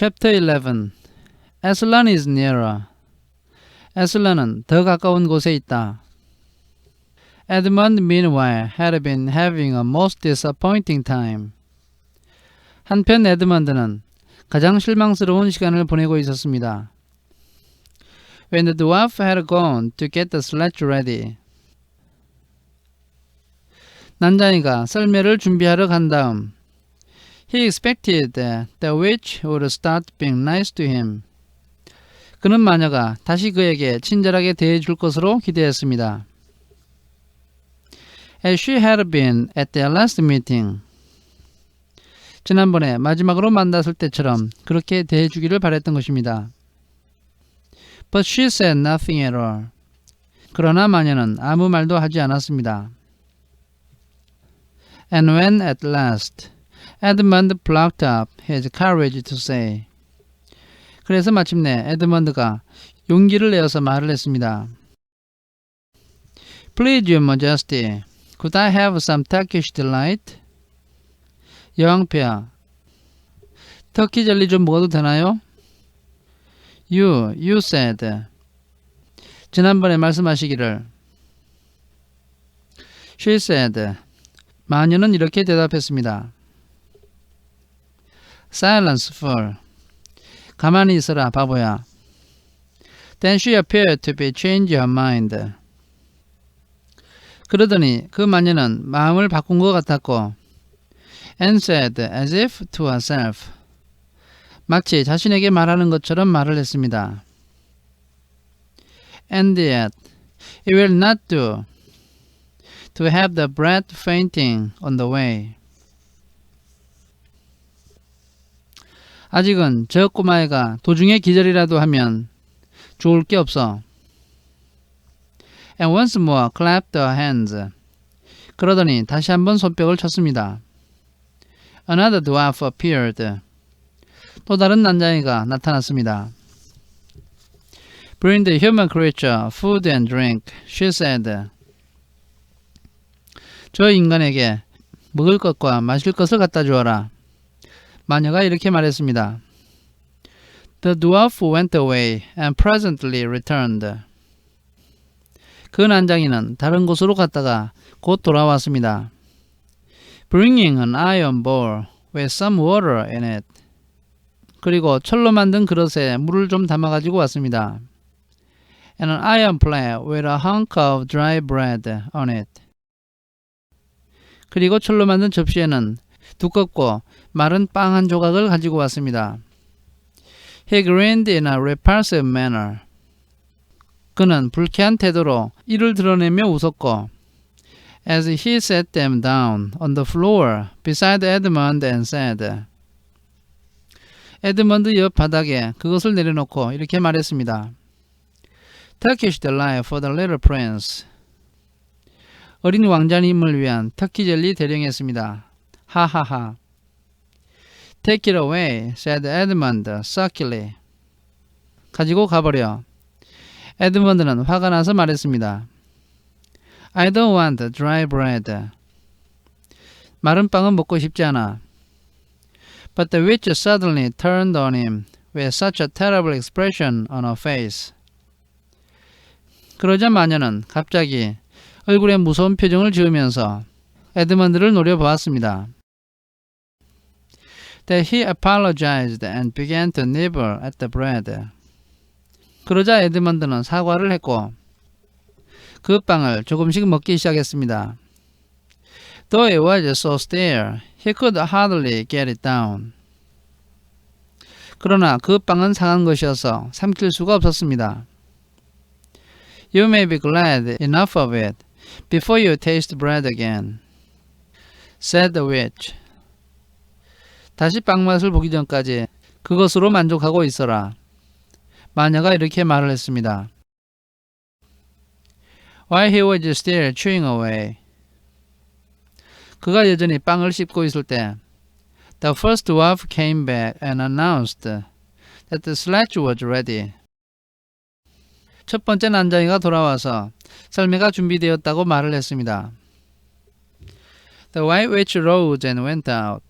Chapter 11 Aslan is nearer. 에슬란은 더 가까운 곳에 있다. Edmund meanwhile had been having a most disappointing time. 한편 에드먼드는 가장 실망스러운 시간을 보내고 있었습니다. When the dwarf had gone to get the sledge ready. 난장이가 썰매를 준비하러 간 다음 He expected the witch would start being nice to him. 그는 마녀가 다시 그에게 친절하게 대해줄 것으로 기대했습니다. As she had been at their last meeting. 지난번에 마지막으로 만났을 때처럼 그렇게 대해주기를 바랬던 것입니다. But she said nothing at all. 그러나 마녀는 아무 말도 하지 않았습니다. And when at last Edmund plucked up his courage to say 그래서 마침내 에드먼드가 용기를 내어서 말을 했습니다. Please, your majesty, could I have some Turkish delight? 여왕폐하, 터키 젤리 좀 먹어도 되나요? You, you said. 지난번에 말씀하시기를. She said. 마녀는 이렇게 대답했습니다. Silence, fool. 가만히 있어라, 바보야. Then she appeared to be changed her mind. 그러더니 그 마녀는 마음을 바꾼 것 같았고 and said as if to herself 마치 자신에게 말하는 것처럼 말을 했습니다. And yet it will not do to have the breath fainting on the way. 아직은 저 꼬마애가 도중에 기절이라도 하면 좋을 게 없어. And once more clapped her hands. 그러더니 다시 한번 손뼉을 쳤습니다. Another dwarf appeared. 또 다른 난장이가 나타났습니다. Bring the human creature food and drink, she said. 저 인간에게 먹을 것과 마실 것을 갖다 주어라. 마녀가 이렇게 말했습니다. The dwarf went away and presently returned. 그 난장이는 다른 곳으로 갔다가 곧 돌아왔습니다. Bringing an iron bowl with some water in it. 그리고 철로 만든 그릇에 물을 좀 담아 가지고 왔습니다. And an iron plate with a hunk of dry bread on it. 그리고 철로 만든 접시에는 두껍고 마른 빵 한 조각을 가지고 왔습니다. He grinned in a repulsive manner. 그는 불쾌한 태도로 이를 드러내며 웃었고 as he set them down on the floor beside Edmund and said 에드먼드 옆 바닥에 그것을 내려놓고 이렇게 말했습니다. Turkish delight for the little prince. 어린 왕자님을 위한 터키 젤리 대령했습니다. 하하하. Take it away, said Edmund sulkily. 가지고 가버려. 에드먼드는 화가 나서 말했습니다. I don't want dry bread. 마른 빵은 먹고 싶지 않아. But the witch suddenly turned on him with such a terrible expression on her face. 그러자 마녀는 갑자기 얼굴에 무서운 표정을 지으면서 에드먼드를 노려보았습니다. That he apologized and began to nibble at the bread. 그러자 에드먼드는 사과를 했고 그 빵을 조금씩 먹기 시작했습니다. Though it was so stale, he could hardly get it down. 그러나 그 빵은 상한 것이어서 삼킬 수가 없었습니다. You may be glad enough of it before you taste bread again, said the witch. 다시 빵 맛을 보기 전까지 그것으로 만족하고 있어라. 마녀가 이렇게 말을 했습니다. While he was still chewing away. 그가 여전히 빵을 씹고 있을 때 The first dwarf came back and announced that the sledge was ready. 첫 번째 난장이가 돌아와서 썰매가 준비되었다고 말을 했습니다. The white witch rose and went out.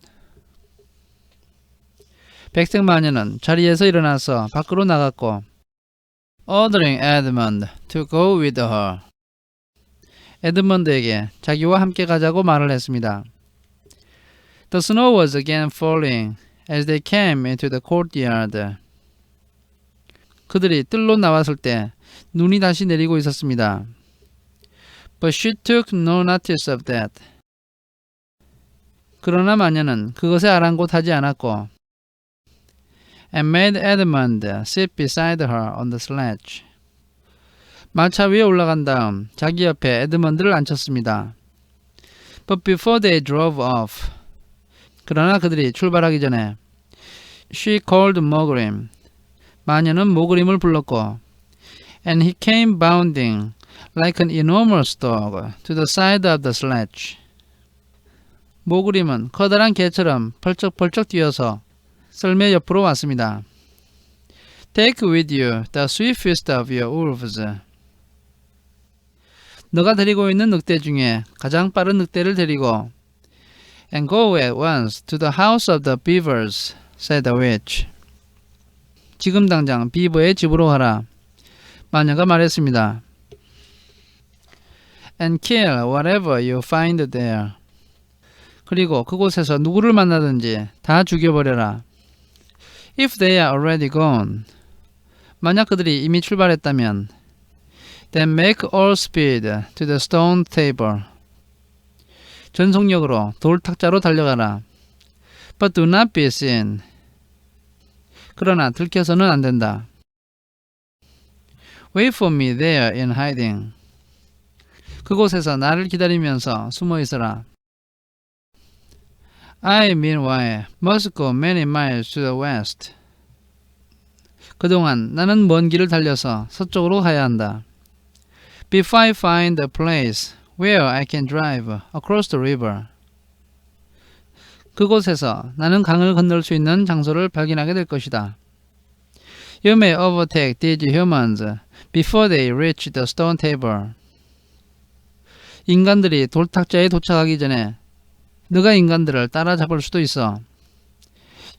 백색 마녀는 자리에서 일어나서 밖으로 나갔고 ordering Edmund to go with her. 에드먼드에게 자기와 함께 가자고 말을 했습니다. The snow was again falling as they came into the courtyard. 그들이 뜰로 나왔을 때 눈이 다시 내리고 있었습니다. But she took no notice of that. 그러나 마녀는 그것에 아랑곳하지 않았고 and made Edmund sit beside her on the sledge. 마차 위에 올라간 다음 자기 옆에 에드먼드를 앉혔습니다. But before they drove off, 그러나 그들이 출발하기 전에 she called Mogrim. 마녀는 모그림을 불렀고 and he came bounding like an enormous dog to the side of the sledge. 모그림은 커다란 개처럼 펄쩍펄쩍 뛰어서 썰매 옆으로 왔습니다. Take with you the swiftest of your wolves. 너가 데리고 있는 늑대 중에 가장 빠른 늑대를 데리고 and go at once to the house of the beavers, said the witch. 지금 당장 비버의 집으로 가라. 마녀가 말했습니다. And kill whatever you find there. 그리고 그곳에서 누구를 만나든지 다 죽여버려라. If they are already gone. 만약 그들이 이미 출발했다면 Then make all speed to the stone table. 전속력으로 돌 탁자로 달려가라. But do not be seen. 그러나 들켜서는 안 된다. Wait for me there in hiding. 그곳에서 나를 기다리면서 숨어 있어라. I meanwhile must go many miles to the west. 그동안 나는 먼 길을 달려서 서쪽으로 가야 한다. Before I find a place where I can drive across the river. 그곳에서 나는 강을 건널 수 있는 장소를 발견하게 될 것이다. You may overtake these humans before they reach the stone table. 인간들이 돌탁자에 도착하기 전에 너가 인간들을 따라잡을 수도 있어.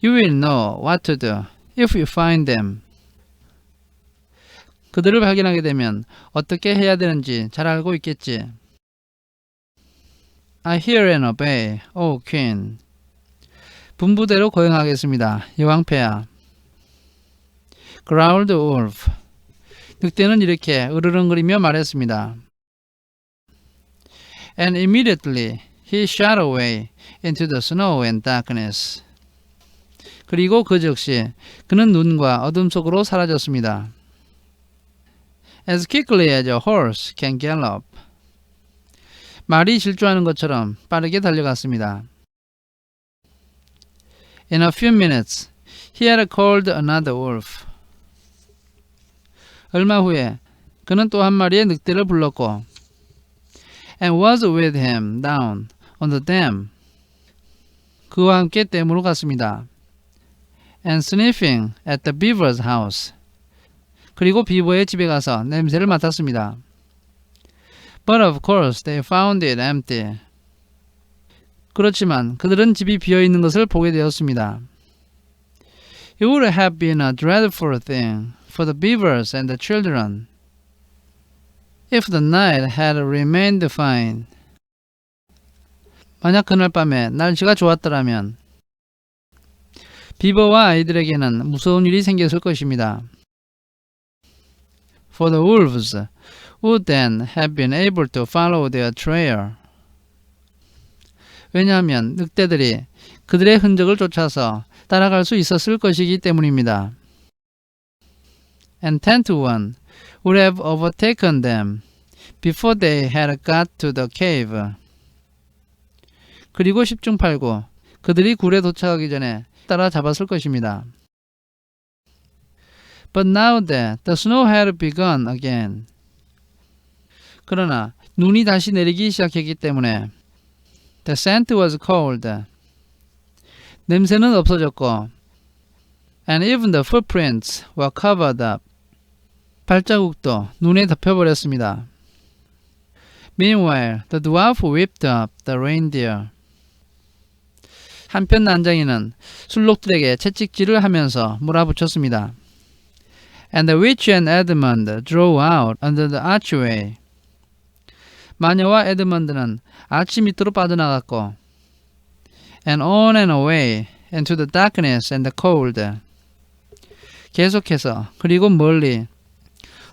You will know what to do if you find them. 그들을 발견하게 되면 어떻게 해야 되는지 잘 알고 있겠지. I hear and obey, O queen. 분부대로 거행하겠습니다. 여왕폐하. growled wolf. 늑대는 이렇게 으르렁거리며 말했습니다. And immediately he shot away into the snow and darkness. 그리고 그 즉시 그는 눈과 어둠 속으로 사라졌습니다. As quickly as a horse can gallop. 말이 질주하는 것처럼 빠르게 달려갔습니다. In a few minutes, he had called another wolf. 얼마 후에 그는 또 한 마리의 늑대를 불렀고 and was with him down on the dam. 그와 함께 댐으로 갔습니다. and sniffing at the beaver's house. 그리고 비버의 집에 가서 냄새를 맡았습니다. But of course they found it empty. 그렇지만 그들은 집이 비어 있는 것을 보게 되었습니다. It would have been a dreadful thing for the beavers and the children if the night had remained fine. 만약 그날 밤에 날씨가 좋았더라면 비버와 아이들에게는 무서운 일이 생겼을 것입니다. For the wolves would then have been able to follow their trail. 왜냐하면 늑대들이 그들의 흔적을 쫓아서 따라갈 수 있었을 것이기 때문입니다. And ten to one would have overtaken them before they had got to the cave. 그리고 10중 8구 그들이 굴에 도착하기 전에 따라 잡았을 것입니다. But now that the snow had begun again. 그러나 눈이 다시 내리기 시작했기 때문에 the scent was cold. 냄새는 없어졌고 and even the footprints were covered up. 발자국도 눈에 덮여버렸습니다. Meanwhile, the dwarf whipped up the reindeer. 한편 난장이는 술록들에게 채찍질을 하면서 몰아붙였습니다. And the witch and Edmund drove out under the archway. 마녀와 에드먼드는 아치 밑으로 빠져나갔고 and on and away into the darkness and the cold. 계속해서 그리고 멀리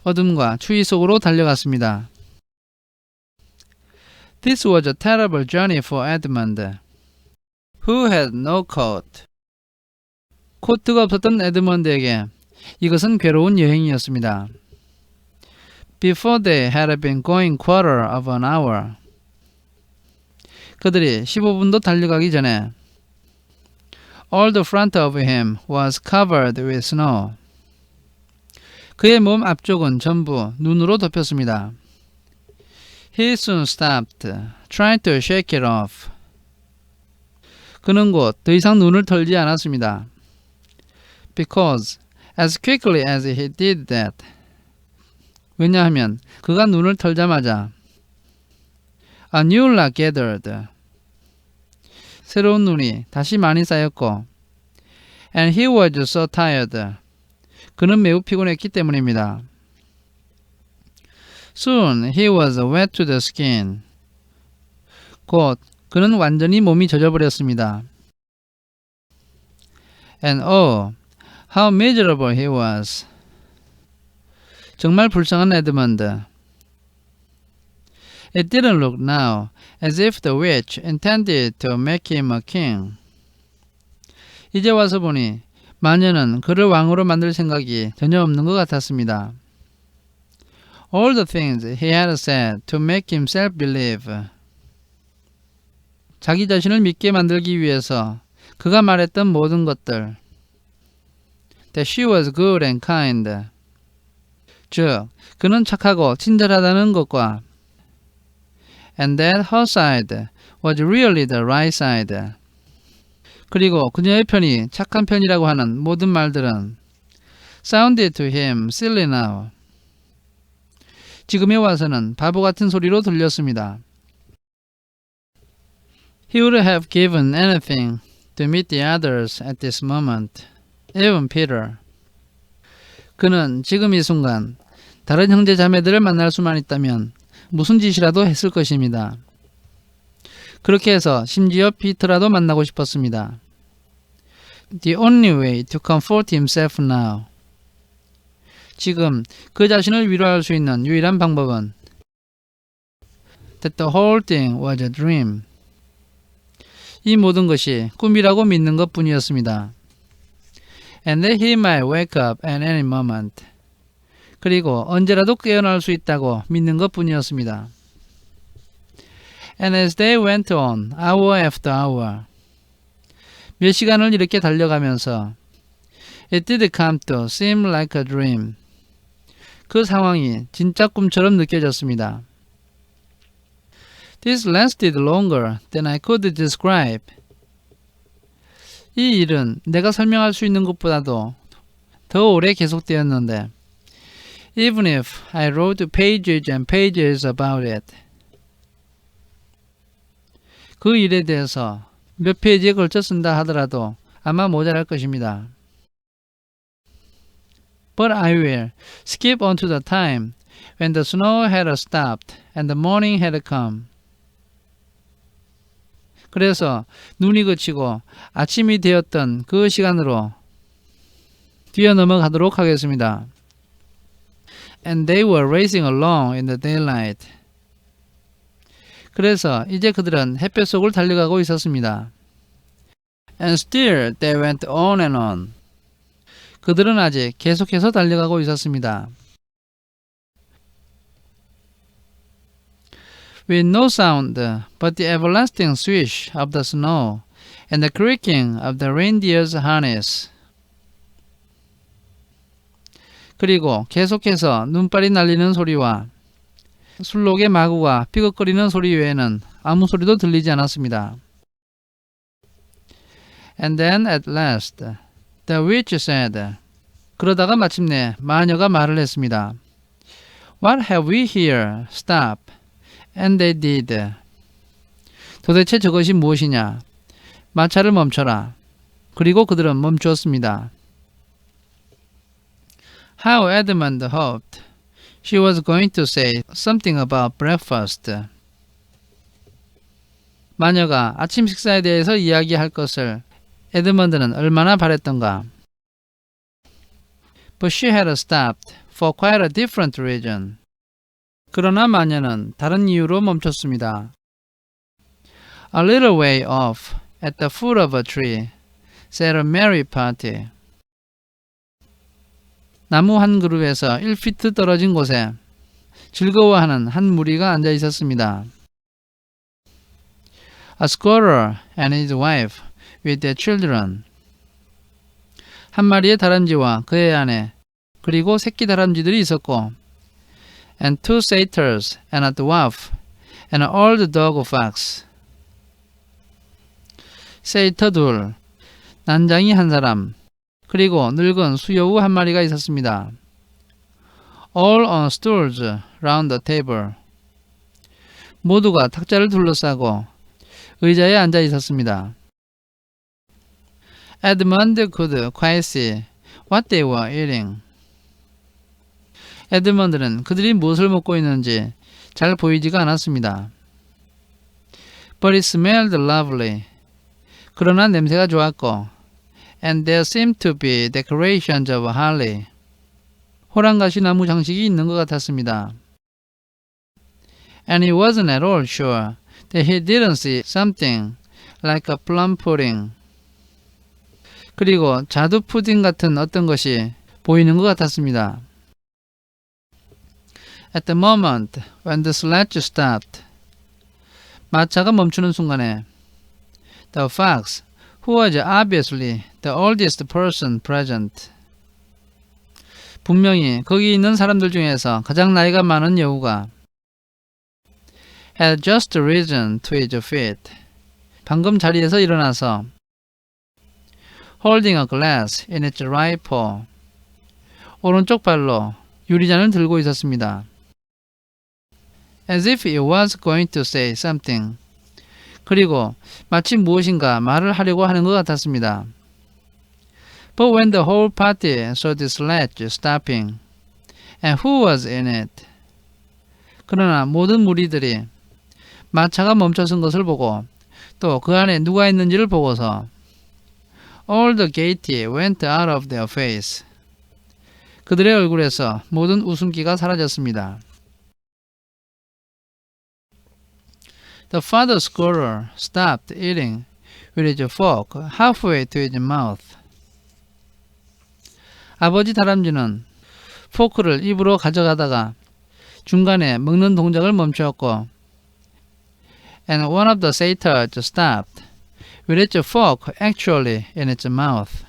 어둠과 추위 속으로 달려갔습니다. This was a terrible journey for Edmund, who had no coat. 코트가 없었던 에드먼드에게 이것은 괴로운 여행이었습니다. Before they had been going quarter of an hour. 그들이 15분도 달려가기 전에 All the front of him was covered with snow. 그의 몸 앞쪽은 전부 눈으로 덮였습니다. He soon stopped, trying to shake it off. 그는 곧 더 이상 눈을 털지 않았습니다. Because as quickly as he did that, 왜냐하면 그가 눈을 털자마자 a new light gathered. 새로운 눈이 다시 많이 쌓였고 and he was so tired. 그는 매우 피곤했기 때문입니다. Soon he was wet to the skin. 곧 그는 완전히 몸이 젖어버렸습니다. And oh, how miserable he was. 정말 불쌍한 에드먼드. It didn't look now as if the witch intended to make him a king. 이제 와서 보니 마녀는 그를 왕으로 만들 생각이 전혀 없는 것 같았습니다. All the things he had said to make himself believe. 자기 자신을 믿게 만들기 위해서 그가 말했던 모든 것들. That she was good and kind. 즉, 그는 착하고 친절하다는 것과 and that her side was really the right side. 그리고 그녀의 편이 착한 편이라고 하는 모든 말들은 sounded to him silly now. 지금에 와서는 바보 같은 소리로 들렸습니다. He would have given anything to meet the others at this moment, even Peter. 그는 지금 이 순간 다른 형제 자매들을 만날 수만 있다면 무슨 짓이라도 했을 것입니다. 그렇게 해서 심지어 피터라도 만나고 싶었습니다. The only way to comfort himself now. 지금 그 자신을 위로할 수 있는 유일한 방법은 that the whole thing was a dream. 이 모든 것이 꿈이라고 믿는 것 뿐이었습니다. And that he might wake up at any moment. 그리고 언제라도 깨어날 수 있다고 믿는 것 뿐이었습니다. And as they went on, hour after hour, 몇 시간을 이렇게 달려가면서 It did come to seem like a dream. 그 상황이 진짜 꿈처럼 느껴졌습니다. This lasted longer than I could describe. 이 일은 내가 설명할 수 있는 것보다도 더 오래 계속되었는데 even if I wrote pages and pages about it. 그 일에 대해서 몇 페이지에 걸쳐 쓴다 하더라도 아마 모자랄 것입니다. But I will skip on to the time when the snow had stopped and the morning had come. 그래서 눈이 그치고 아침이 되었던 그 시간으로 뛰어넘어가도록 하겠습니다. And they were racing along in the daylight. 그래서 이제 그들은 햇볕 속을 달려가고 있었습니다. And still they went on and on. 그들은 아직 계속해서 달려가고 있었습니다. With no sound but the everlasting swish of the snow and the creaking of the reindeer's harness. 그리고 계속해서 눈발이 날리는 소리와 술록의 마구가 삐걱거리는 소리 외에는 아무 소리도 들리지 않았습니다. And then at last the witch said 그러다가 마침내 마녀가 말을 했습니다. What have we here? Stop. And they did. 도대체 저것이 무엇이냐? 마차를 멈춰라. 그리고 그들은 멈추었습니다. How Edmund hoped she was going to say something about breakfast. 마녀가 아침 식사에 대해서 이야기할 것을 에드먼드는 얼마나 바랬던가. But she had stopped for quite a different reason. 그러나 마녀는 다른 이유로 멈췄습니다. A little way off, at the foot of a tree, sat a merry party. 나무 한 그룹에서 1피트 떨어진 곳에 즐거워하는 한 무리가 앉아 있었습니다. A squirrel and his wife with their children. 한 마리의 다람쥐와 그의 아내, 그리고 새끼 다람쥐들이 있었고, and two satyrs and a dwarf and an old dog fox. 세이터 둘, 난장이 한 사람, 그리고 늙은 수여우 한 마리가 있었습니다. All on stools round the table. 모두가 탁자를 둘러싸고 의자에 앉아 있었습니다. Edmund could quite see what they were eating. 에드먼드는 그들이 무엇을 먹고 있는지 잘 보이지가 않았습니다. But it smelled lovely. 그러나 냄새가 좋았고, and there seemed to be decorations of holly. 호랑가시 나무 장식이 있는 것 같았습니다. And he wasn't at all sure that he didn't see something like a plum pudding. 그리고 자두 푸딩 같은 어떤 것이 보이는 것 같았습니다. At the moment when the sledge stopped, 마차가 멈추는 순간에 the fox, who was obviously the oldest person present, 분명히 거기 있는 사람들 중에서 가장 나이가 많은 여우가 had just risen to his feet. 방금 자리에서 일어나서 holding a glass in its right paw. 오른쪽 발로 유리잔을 들고 있었습니다. As if it was going to say something. 그리고 마치 무엇인가 말을 하려고 하는 것 같았습니다. But when the whole party saw the sledge stopping, and who was in it? 그러나 모든 무리들이 마차가 멈춰선 것을 보고 또 그 안에 누가 있는지를 보고서 all the gaiety went out of their face. 그들의 얼굴에서 모든 웃음기가 사라졌습니다. The father squirrel stopped eating with his fork halfway to his mouth. 아버지 다람쥐는 포크를 입으로 가져가다가 중간에 먹는 동작을 멈추었고 and one of the satyrs stopped with its fork actually in its mouth.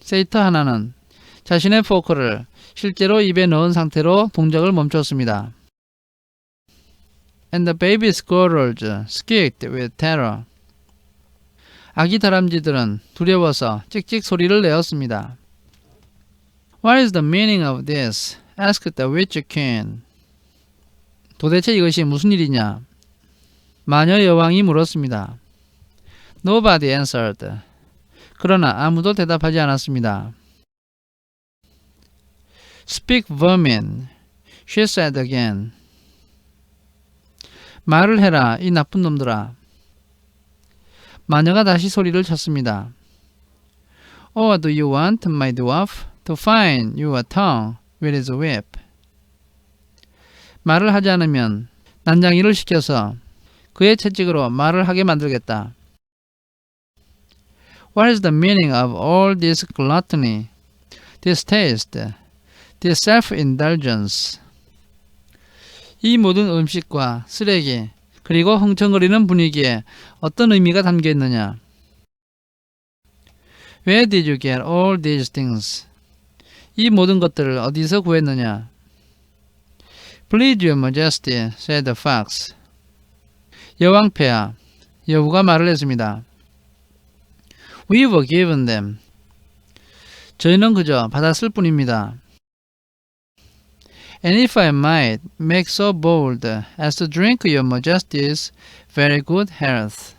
세이터 하나는 자신의 포크를 실제로 입에 넣은 상태로 동작을 멈췄습니다. And the baby squirrels squeaked with terror. 아기 다람쥐들은 두려워서 찍찍 소리를 내었습니다. What is the meaning of this? asked the witch queen. 도대체 이것이 무슨 일이냐? 마녀 여왕이 물었습니다. Nobody answered. 그러나 아무도 대답하지 않았습니다. Speak vermin, she said again. 말을 해라, 이 나쁜 놈들아. 마녀가 다시 소리를 쳤습니다. Or do you want, my dwarf, to find your tongue with his whip? 말을 하지 않으면 난장이를 시켜서 그의 채찍으로 말을 하게 만들겠다. What is the meaning of all this gluttony, this taste, this self-indulgence? 이 모든 음식과 쓰레기, 그리고 흥청거리는 분위기에 어떤 의미가 담겨 있느냐? Where did you get all these things? 이 모든 것들을 어디서 구했느냐? Please, your majesty, said the fox. 여왕폐하, 여우가 말을 했습니다. We were given them. 저희는 그저 받았을 뿐입니다. And if I might make so bold as to drink your majesty's very good health.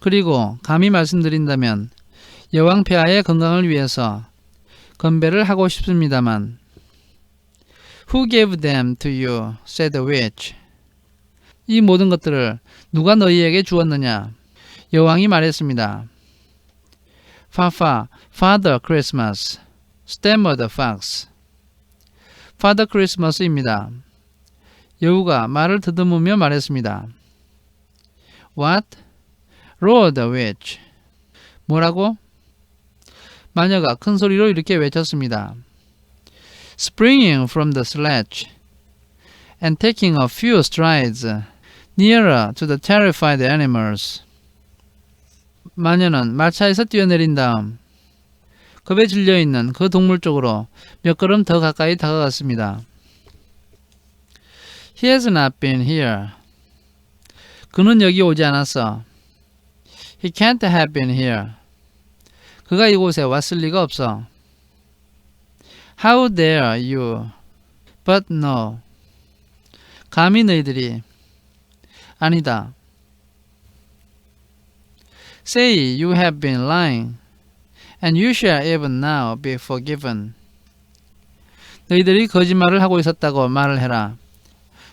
그리고 감히 말씀드린다면 여왕 폐하의 건강을 위해서 건배를 하고 싶습니다만 Who gave them to you? said the witch. 이 모든 것들을 누가 너희에게 주었느냐? 여왕이 말했습니다. Fafa, Father Christmas, stammered fox. Father Christmas입니다. 여우가 말을 더듬으며 말했습니다. What? roared the witch. 뭐라고? 마녀가 큰 소리로 이렇게 외쳤습니다. Springing from the sledge and taking a few strides nearer to the terrified animals. 마녀는 말차에서 뛰어내린 다음 겁에 질려 있는 그 동물 쪽으로 몇 걸음 더 가까이 다가갔습니다. He has not been here. 그는 여기 오지 않았어. He can't have been here. 그가 이곳에 왔을 리가 없어. How dare you? But no. 감히 너희들이 아니다. Say you have been lying, and you shall even now be forgiven. 너희들이 거짓말을 하고 있었다고 말을 해라.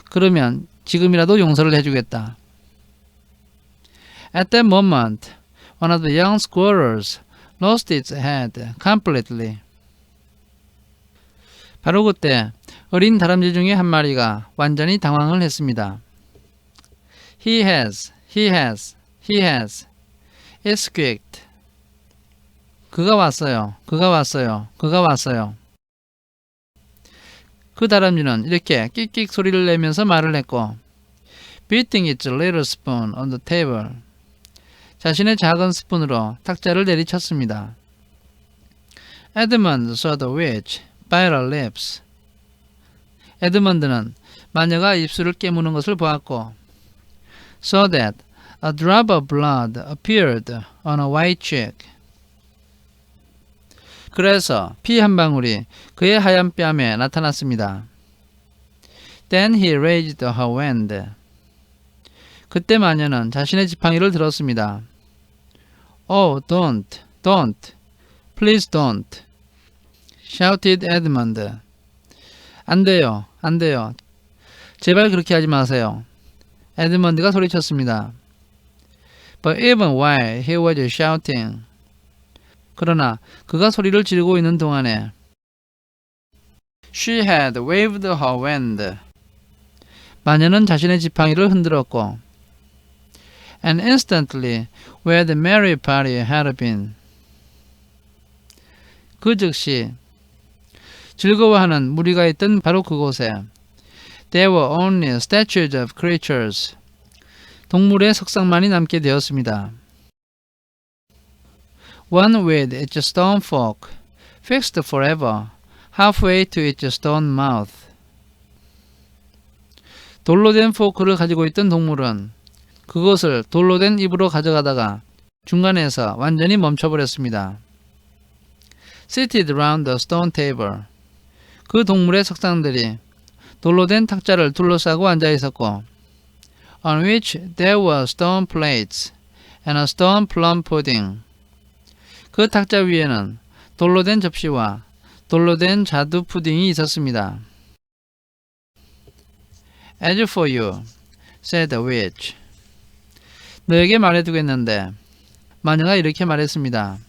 그러면 지금이라도 용서를 해주겠다. At that moment, one of the young squirrels lost its head completely. 바로 그때 어린 다람쥐 중에 한 마리가 완전히 당황을 했습니다. He has, he has, he has. It squeaked. 그가 왔어요. 그가 왔어요. 그가 왔어요. 그 다람쥐는 이렇게 끽끽 소리를 내면서 말을 했고 beating its little spoon on the table 자신의 작은 스푼으로 탁자를 내리쳤습니다. Edmund saw the witch bite her lips. 에드먼드는 마녀가 입술을 깨무는 것을 보았고 so that a drop of blood appeared on a white cheek. 그래서 피 한 방울이 그의 하얀 뺨에 나타났습니다. Then he raised her hand. 그때 마녀는 자신의 지팡이를 들었습니다. Oh, don't, don't, please don't, shouted Edmund. 안 돼요, 안 돼요. 제발 그렇게 하지 마세요. 에드먼드가 소리쳤습니다. But even while he was shouting, 그러나 그가 소리를 지르고 있는 동안에 She had waved her wand. 마녀는 자신의 지팡이를 흔들었고 And instantly where the merry party had been. 그 즉시 즐거워하는 무리가 있던 바로 그곳에 There were only statues of creatures. 동물의 석상만이 남게 되었습니다. One with its stone fork, fixed forever, halfway to its stone mouth. 돌로 된 포크를 가지고 있던 동물은 그것을 돌로 된 입으로 가져가다가 중간에서 완전히 멈춰버렸습니다. Seated round the stone table. 그 동물의 석상들이 돌로 된 탁자를 둘러싸고 앉아 있었고 on which there were stone plates and a stone plum pudding. 그 탁자 위에는 돌로 된 접시와 돌로 된 자두 푸딩이 있었습니다. As for you, said the witch. 너에게 말해두겠는데 마녀가 이렇게 말했습니다.